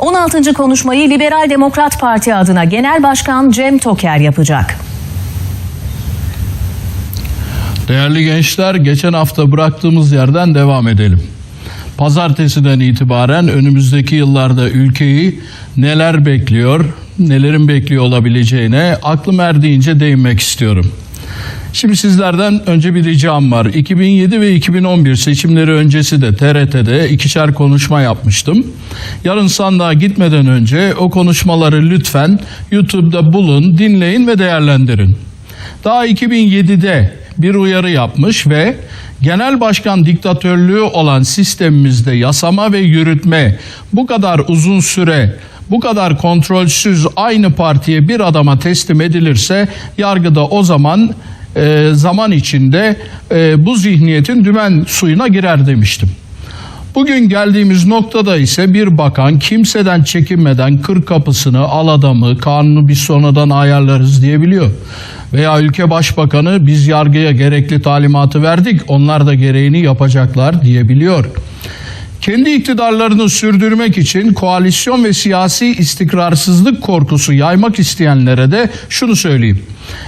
16. konuşmayı Liberal Demokrat Parti adına Genel Başkan Cem Toker yapacak. Değerli gençler, geçen hafta bıraktığımız yerden devam edelim. Pazartesiden itibaren önümüzdeki yıllarda ülkeyi neler bekliyor, nelerin bekliyor olabileceğine aklım erdiğince değinmek istiyorum. Şimdi sizlerden önce bir ricam var. 2007 ve 2011 seçimleri öncesi de TRT'de ikişer konuşma yapmıştım. Yarın sandığa gitmeden önce o konuşmaları lütfen YouTube'da bulun, dinleyin ve değerlendirin. Daha 2007'de bir uyarı yapmış ve genel başkan diktatörlüğü olan sistemimizde yasama ve yürütme bu kadar uzun süre bu kadar kontrolsüz aynı partiye bir adama teslim edilirse yargıda o zaman e, zaman içinde e, bu zihniyetin dümen suyuna girer demiştim. Bugün geldiğimiz noktada ise bir bakan kimseden çekinmeden kır kapısını, al adamı, kanunu biz sonradan ayarlarız diyebiliyor. Veya ülke başbakanı biz yargıya gerekli talimatı verdik, onlar da gereğini yapacaklar diyebiliyor. Kendi iktidarlarını sürdürmek için koalisyon ve siyasi istikrarsızlık korkusu yaymak isteyenlere de şunu söyleyeyim.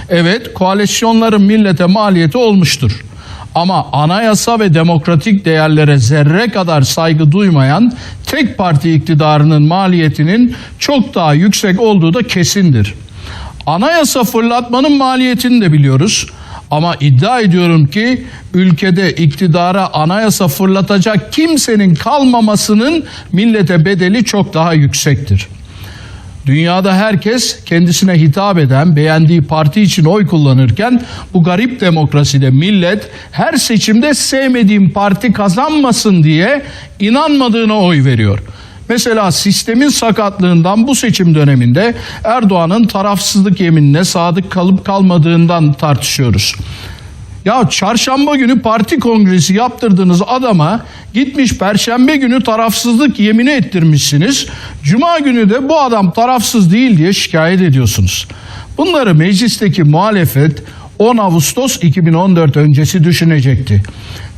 Evet, koalisyonların millete maliyeti olmuştur. Ama anayasa ve demokratik değerlere zerre kadar saygı duymayan tek parti iktidarının maliyetinin çok daha yüksek olduğu da kesindir. Anayasa fırlatmanın maliyetini de biliyoruz. Ama iddia ediyorum ki ülkede iktidara anayasa fırlatacak kimsenin kalmamasının millete bedeli çok daha yüksektir. Dünyada herkes kendisine hitap eden, beğendiği parti için oy kullanırken bu garip demokraside millet her seçimde sevmediğim parti kazanmasın diye inanmadığına oy veriyor. Mesela sistemin sakatlığından bu seçim döneminde Erdoğan'ın tarafsızlık yeminine sadık kalıp kalmadığından tartışıyoruz. Ya çarşamba günü parti kongresi yaptırdığınız adama gitmiş perşembe günü tarafsızlık yemini ettirmişsiniz. Cuma günü de bu adam tarafsız değil diye şikayet ediyorsunuz. Bunları meclisteki muhalefet 10 Ağustos 2014 öncesi düşünecekti.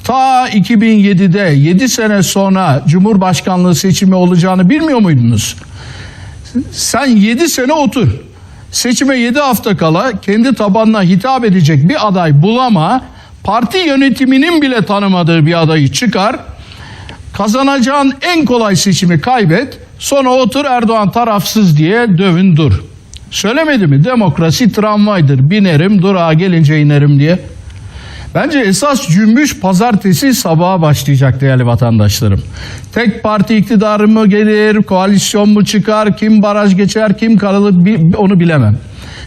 Ta 2007'de 7 sene sonra Cumhurbaşkanlığı seçimi olacağını bilmiyor muydunuz? Sen 7 sene otur. Seçime 7 hafta kala kendi tabanına hitap edecek bir aday bulama, parti yönetiminin bile tanımadığı bir adayı çıkar, kazanacağın en kolay seçimi kaybet, sonra otur Erdoğan tarafsız diye dövün dur. Söylemedi mi? Demokrasi tramvaydır. Binerim, durağa gelince inerim diye. Bence esas cümbüş pazartesi sabaha başlayacak değerli vatandaşlarım. Tek parti iktidarı mı gelir, koalisyon mu çıkar, kim baraj geçer, kim bi- onu bilemem.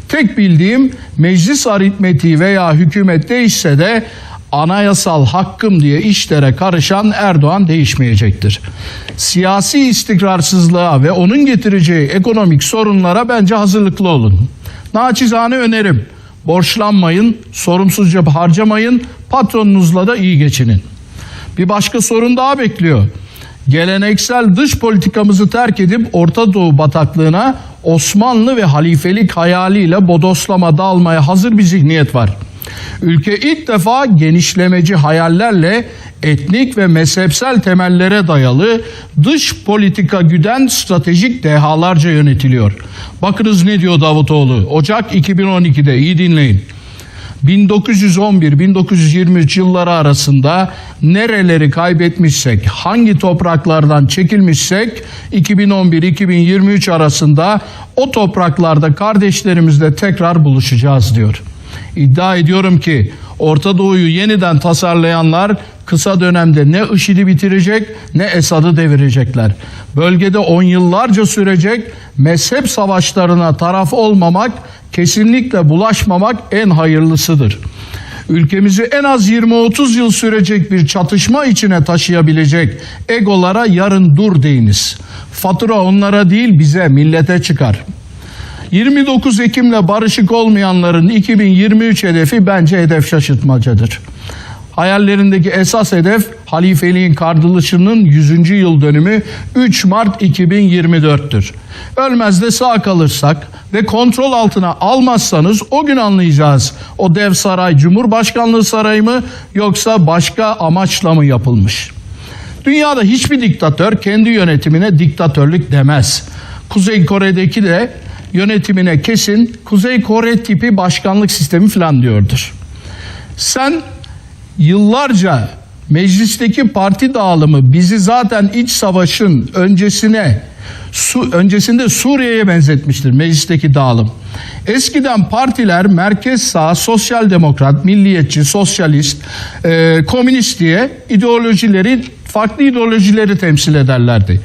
Tek bildiğim meclis aritmetiği veya hükümet değişse de anayasal hakkım diye işlere karışan Erdoğan değişmeyecektir. Siyasi istikrarsızlığa ve onun getireceği ekonomik sorunlara bence hazırlıklı olun. Naçizane önerim. Borçlanmayın, sorumsuzca harcamayın, patronunuzla da iyi geçinin. Bir başka sorun daha bekliyor. Geleneksel dış politikamızı terk edip Orta Doğu bataklığına Osmanlı ve halifelik hayaliyle bodoslama dalmaya hazır bir zihniyet var. Ülke ilk defa genişlemeci hayallerle etnik ve mezhepsel temellere dayalı dış politika güden stratejik dehalarca yönetiliyor. Bakınız ne diyor Davutoğlu? Ocak 2012'de iyi dinleyin. 1911-1923 yılları arasında nereleri kaybetmişsek, hangi topraklardan çekilmişsek 2011-2023 arasında o topraklarda kardeşlerimizle tekrar buluşacağız diyor. İddia ediyorum ki Orta Doğu'yu yeniden tasarlayanlar kısa dönemde ne IŞİD'i bitirecek ne Esad'ı devirecekler. Bölgede on yıllarca sürecek mezhep savaşlarına taraf olmamak, kesinlikle bulaşmamak en hayırlısıdır. Ülkemizi en az 20-30 yıl sürecek bir çatışma içine taşıyabilecek egolara yarın dur deyiniz. Fatura onlara değil bize, millete çıkar. 29 Ekim'le barışık olmayanların 2023 hedefi bence hedef şaşırtmacadır. Hayallerindeki esas hedef halifeliğin kardılışının 100. yıl dönümü 3 Mart 2024'tür. Ölmez de sağ kalırsak ve kontrol altına almazsanız o gün anlayacağız. O dev saray Cumhurbaşkanlığı sarayı mı yoksa başka amaçla mı yapılmış? Dünyada hiçbir diktatör kendi yönetimine diktatörlük demez. Kuzey Kore'deki de yönetimine kesin Kuzey Kore tipi başkanlık sistemi falan diyordur. Sen yıllarca meclisteki parti dağılımı bizi zaten iç savaşın öncesine su, öncesinde Suriye'ye benzetmiştir meclisteki dağılım. Eskiden partiler merkez sağ, sosyal demokrat, milliyetçi, sosyalist, e, komünist diye ideolojileri farklı ideolojileri temsil ederlerdi.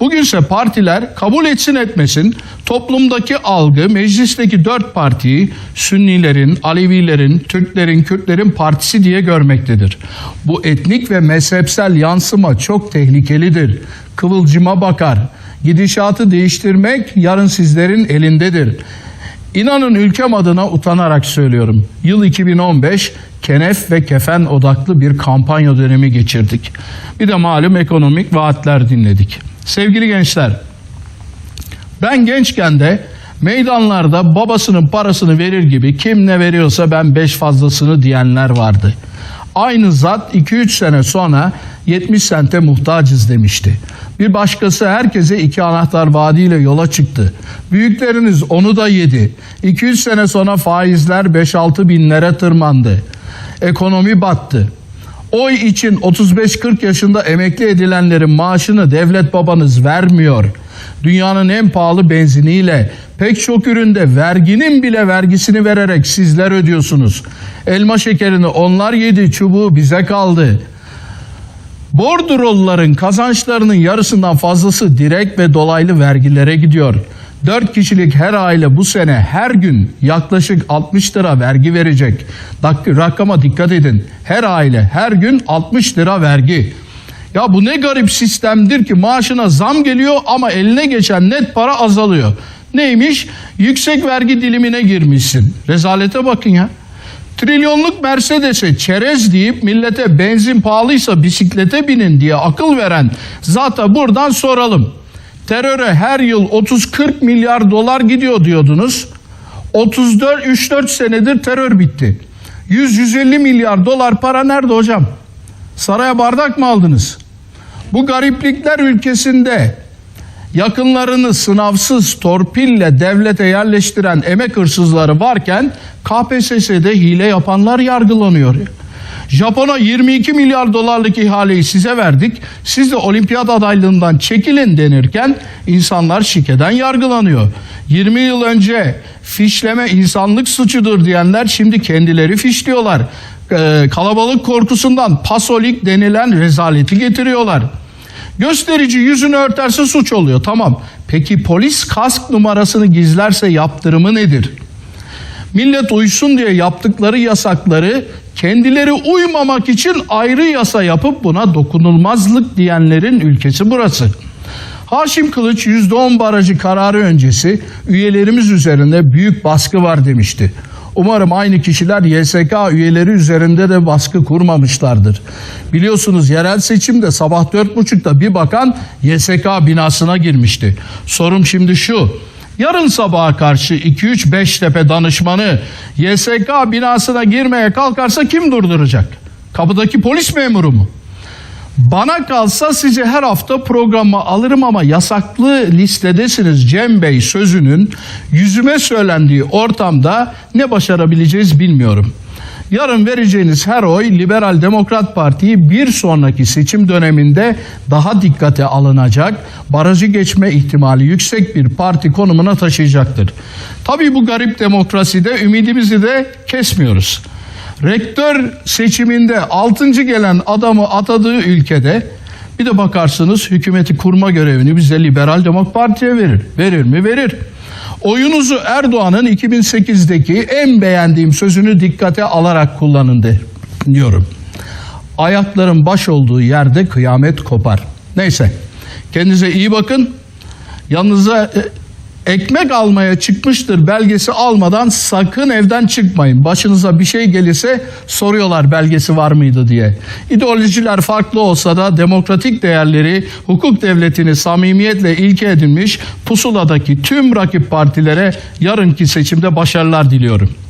Bugünse partiler kabul etsin etmesin toplumdaki algı meclisteki dört partiyi Sünnilerin, Alevilerin, Türklerin, Kürtlerin partisi diye görmektedir. Bu etnik ve mezhepsel yansıma çok tehlikelidir. Kıvılcıma bakar. Gidişatı değiştirmek yarın sizlerin elindedir. İnanın ülkem adına utanarak söylüyorum. Yıl 2015 kenef ve kefen odaklı bir kampanya dönemi geçirdik. Bir de malum ekonomik vaatler dinledik. Sevgili gençler, ben gençken de meydanlarda babasının parasını verir gibi kim ne veriyorsa ben beş fazlasını diyenler vardı. Aynı zat 2-3 sene sonra 70 sente muhtacız demişti. Bir başkası herkese iki anahtar vaadiyle yola çıktı. Büyükleriniz onu da yedi. 200 sene sonra faizler 5-6 binlere tırmandı. Ekonomi battı. Oy için 35-40 yaşında emekli edilenlerin maaşını devlet babanız vermiyor. Dünyanın en pahalı benziniyle pek çok üründe verginin bile vergisini vererek sizler ödüyorsunuz. Elma şekerini onlar yedi, çubuğu bize kaldı. Bordrolların kazançlarının yarısından fazlası direkt ve dolaylı vergilere gidiyor. 4 kişilik her aile bu sene her gün yaklaşık 60 lira vergi verecek. Rakama dikkat edin. Her aile her gün 60 lira vergi. Ya bu ne garip sistemdir ki maaşına zam geliyor ama eline geçen net para azalıyor. Neymiş? Yüksek vergi dilimine girmişsin. Rezalete bakın ya. Trilyonluk Mercedes'e çerez deyip millete benzin pahalıysa bisiklete binin diye akıl veren zata buradan soralım. Teröre her yıl 30-40 milyar dolar gidiyor diyordunuz. 34 3-4 senedir terör bitti. 100-150 milyar dolar para nerede hocam? Saraya bardak mı aldınız? Bu gariplikler ülkesinde yakınlarını sınavsız torpille devlete yerleştiren emek hırsızları varken KPSS'de hile yapanlar yargılanıyor. Japon'a 22 milyar dolarlık ihaleyi size verdik. Siz de olimpiyat adaylığından çekilin denirken insanlar şikeden yargılanıyor. 20 yıl önce fişleme insanlık suçudur diyenler şimdi kendileri fişliyorlar. Ee, kalabalık korkusundan pasolik denilen rezaleti getiriyorlar. Gösterici yüzünü örterse suç oluyor tamam. Peki polis kask numarasını gizlerse yaptırımı nedir? Millet uysun diye yaptıkları yasakları kendileri uymamak için ayrı yasa yapıp buna dokunulmazlık diyenlerin ülkesi burası. Haşim Kılıç %10 barajı kararı öncesi üyelerimiz üzerinde büyük baskı var demişti. Umarım aynı kişiler YSK üyeleri üzerinde de baskı kurmamışlardır. Biliyorsunuz yerel seçimde sabah 4.30'da bir bakan YSK binasına girmişti. Sorum şimdi şu. Yarın sabaha karşı 2-3 Beştepe danışmanı YSK binasına girmeye kalkarsa kim durduracak? Kapıdaki polis memuru mu? Bana kalsa sizi her hafta programa alırım ama yasaklı listedesiniz Cem Bey sözünün yüzüme söylendiği ortamda ne başarabileceğiz bilmiyorum. Yarın vereceğiniz her oy Liberal Demokrat Parti'yi bir sonraki seçim döneminde daha dikkate alınacak, barajı geçme ihtimali yüksek bir parti konumuna taşıyacaktır. Tabii bu garip demokraside ümidimizi de kesmiyoruz. Rektör seçiminde 6. gelen adamı atadığı ülkede bir de bakarsınız hükümeti kurma görevini bize Liberal Demokrat Parti'ye verir. Verir mi? Verir. Oyunuzu Erdoğan'ın 2008'deki en beğendiğim sözünü dikkate alarak kullanın de, diyorum. Ayakların baş olduğu yerde kıyamet kopar. Neyse. Kendinize iyi bakın. Yanınıza e, ekmek almaya çıkmıştır belgesi almadan sakın evden çıkmayın. Başınıza bir şey gelirse soruyorlar belgesi var mıydı diye. İdeolojiler farklı olsa da demokratik değerleri, hukuk devletini samimiyetle ilke edinmiş pusuladaki tüm rakip partilere yarınki seçimde başarılar diliyorum.